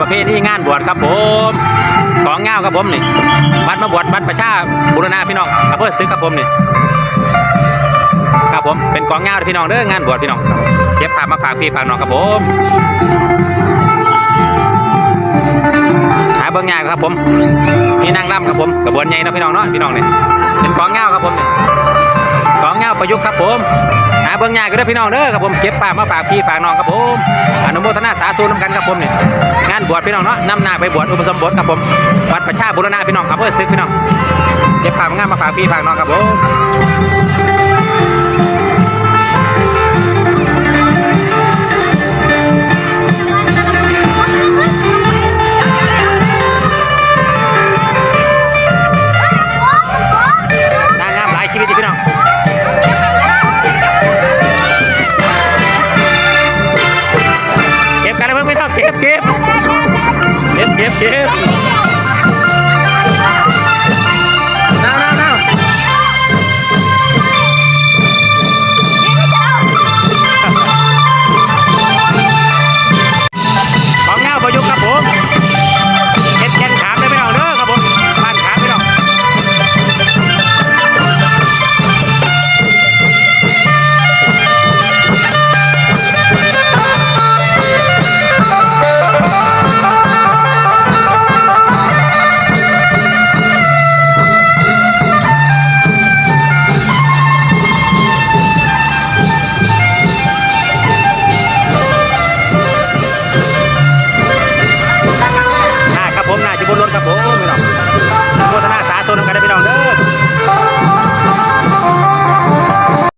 ประเพณีงานบวชครับผม ของเงาครับผมนี่วัดมาบวชวัดประชาบุรณะพี่น้องอำเภอสตึกครับผมนี่ครับผมเป็นกองเงาเด้อพี่น้องเด้องานบวชพี่น้องเก็บภาพมาฝากพี่ฝากน้องครับผมหาเบิ่งงายครับผมมีนางรำครับผมกระบวนใหญ่นะพี่น้องเนาะพี่น้องนี่เป็นกองเงาครับผมนี่กองเงาประยุกต์ครับผม หาเบิ่งยากก็ได้พี่น้องเด้อครับผมเก็บป้ามาฝากพี่ฝากน้องครับผม ธุน้ำกันครับผมนี่งานบวชพี่น้องเนาะนำหน้าไปบวชอุปสมบทครับผมวัดประชาบุรณะพี่น้องอำเภอสตึกพี่น้องเก็บป้ามงานมาฝากพี่ฝากน้องครับผม เก็บกันนะเพิ่งไม่ต้องเก็บเก็บเก็บเก็บเก็บ บนรถครับผมไม่หรองโมทนาสาธุนกันได้พี่